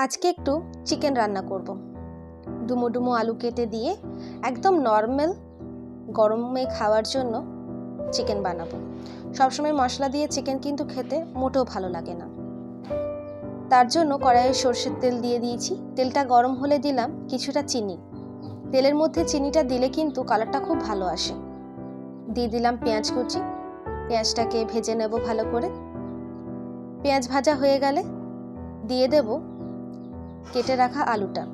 আজকে একটু চিকেন রান্না করব। ডুমো ডুমো আলু কেটে দিয়ে একদম নর্মাল গরমে খাওয়ার জন্য চিকেন বানাবো। সবসময় মশলা দিয়ে চিকেন কিন্তু খেতে মোটেও ভালো লাগে না। তার জন্য কড়াইয়ে সর্ষের তেল দিয়ে দিয়েছি। তেলটা গরম হলে দিলাম কিছুটা চিনি। তেলের মধ্যে চিনিটা দিলে কিন্তু কালারটা খুব ভালো আসে। দিয়ে দিলাম পেঁয়াজ কুচি। পেঁয়াজটাকে ভেজে নেব ভালো করে। পেঁয়াজ ভাজা হয়ে গেলে দিয়ে দেব কেটে রাখা আলুটা।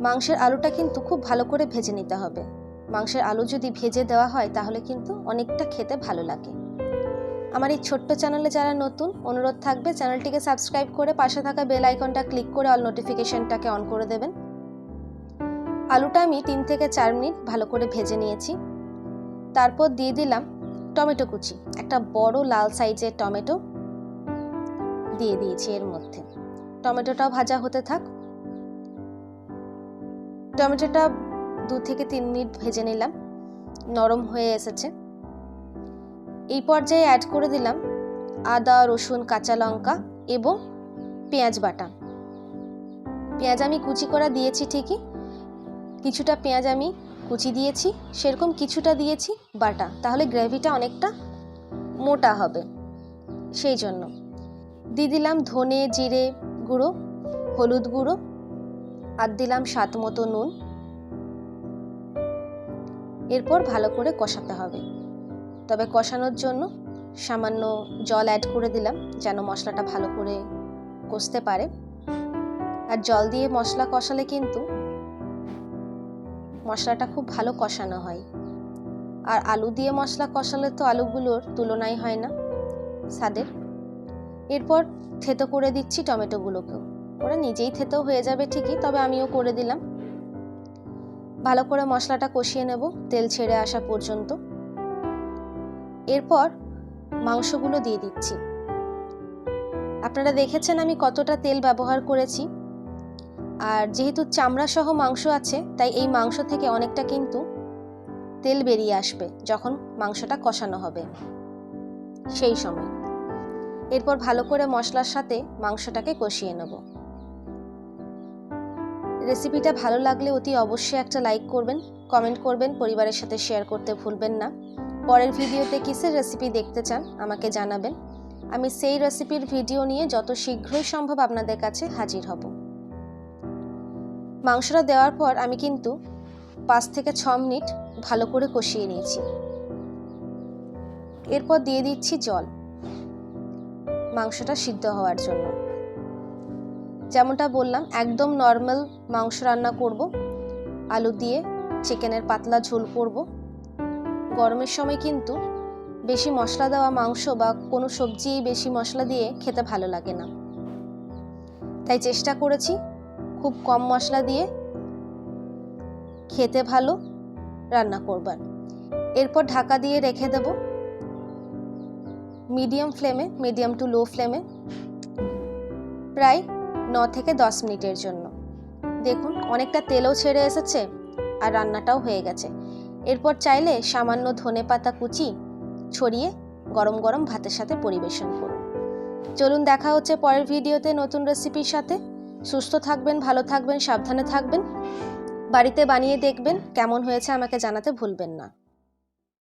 মাংসের আলুটা কিন্তু খুব ভালো করে ভেজে নিতে হবে। মাংসের আলু যদি ভেজে দেওয়া হয়, তাহলে কিন্তু অনেকটা খেতে ভালো লাগে। আমার এই ছোট্ট চ্যানেলে যারা নতুন, অনুরোধ থাকবে চ্যানেলটিকে সাবস্ক্রাইব করে পাশে থাকা বেল আইকনটা ক্লিক করে অল নোটিফিকেশনটাকে অন করে দেবেন। আলুটা আমি তিন থেকে চার মিনিট ভালো করে ভেজে নিয়েছি। তারপর দিয়ে দিলাম টমেটো কুচি, একটা বড় লাল সাইজের টমেটো। দিয়ে দিয়েছি এর মধ্যে। টমেটোটাও ভাজা হতে থাক। টমেটোটা দু থেকে তিন মিনিট ভেজে নিলাম। নরম হয়ে এসেছে। এই পর্যায়ে অ্যাড করে দিলাম আদা, রসুন, কাঁচা লঙ্কা এবং পেঁয়াজ বাটা। পেঁয়াজ আমি কুচি করা দিয়েছি ঠিকই। কিছুটা পেঁয়াজ আমি কুচি দিয়েছি, সেরকম কিছুটা দিয়েছি বাটা। তাহলে গ্রেভিটা অনেকটা মোটা হবে। সেই জন্য। দিয়ে দিলাম ধনে, জিরে গুঁড়ো, হলুদ গুঁড়ো আর দিলাম স্বাদ মতো নুন। এরপর ভালো করে কষাতে হবে। তবে কষানোর জন্য সামান্য জল অ্যাড করে দিলাম যেন মশলাটা ভালো করে কষতে পারে। আর জল দিয়ে মশলা কষালে কিন্তু মশলাটা খুব ভালো কষানো হয়। আর আলু দিয়ে মশলা কষালে তো আলুগুলোর তুলনাই হয় না। স্বাদের। এরপর থেতো করে দিচ্ছি টমেটোগুলোকেও। ওরা নিজেই থেতো হয়ে যাবে ঠিকই, তবে আমিও করে দিলাম। ভালো করে মশলাটা কষিয়ে নেব, তেল ছেড়ে আসা পর্যন্ত। এরপর মাংসগুলো দিয়ে দিচ্ছি। আপনারা দেখেছেন আমি কতটা তেল ব্যবহার করেছি। আর যেহেতু চামড়া সহ মাংস আছে, তাই এই মাংস থেকে অনেকটা কিন্তু তেল বেরিয়ে আসবে যখন মাংসটা কষানো হবে। সেই সময়। এরপর ভালো করে মশলার সাথে মাংসটাকে কষিয়ে নেব। রেসিপিটা ভালো লাগলে অতি অবশ্যই একটা লাইক করবেন, কমেন্ট করবেন, পরিবারের সাথে শেয়ার করতে ভুলবেন না। পরের ভিডিওতে কিসের রেসিপি দেখতে চান আমাকে জানাবেন। আমি সেই রেসিপির ভিডিও নিয়ে যত শীঘ্রই সম্ভব আপনাদের কাছে হাজির হব। মাংসটা দেওয়ার পর আমি কিন্তু পাঁচ থেকে ছ মিনিট ভালো করে কষিয়ে নিয়েছি। এরপর দিয়ে দিচ্ছি জল। মাংসটা সিদ্ধ হওয়ার জন্য। যেমনটা বললাম, একদম নর্মাল মাংস রান্না করব। আলু দিয়ে চিকেনের পাতলা ঝোল করব। গরমের সময় কিন্তু বেশি মশলা দেওয়া মাংস বা কোনো সবজি বেশি মশলা দিয়ে খেতে ভালো লাগে না। তাই চেষ্টা করেছি খুব কম মশলা দিয়ে খেতে ভালো রান্না করবার। এরপর ঢাকা দিয়ে রেখে দেব মিডিয়াম ফ্লেমে মিডিয়াম টু লো ফ্লেমে প্রায় ন থেকে দশ মিনিটের জন্য। দেখুন, অনেকটা তেলও ছেড়ে এসেছে আর রান্নাটাও হয়ে গেছে। এরপর চাইলে সামান্য ধনে পাতা কুচি ছড়িয়ে গরম গরম ভাতের সাথে পরিবেশন করুন। চলুন দেখা হচ্ছে পরের ভিডিওতে নতুন রেসিপির সাথে। সুস্থ থাকবেন, ভালো থাকবেন, সাবধানে থাকবেন। বাড়িতে বানিয়ে দেখবেন, কেমন হয়েছে আমাকে জানাতে ভুলবেন না।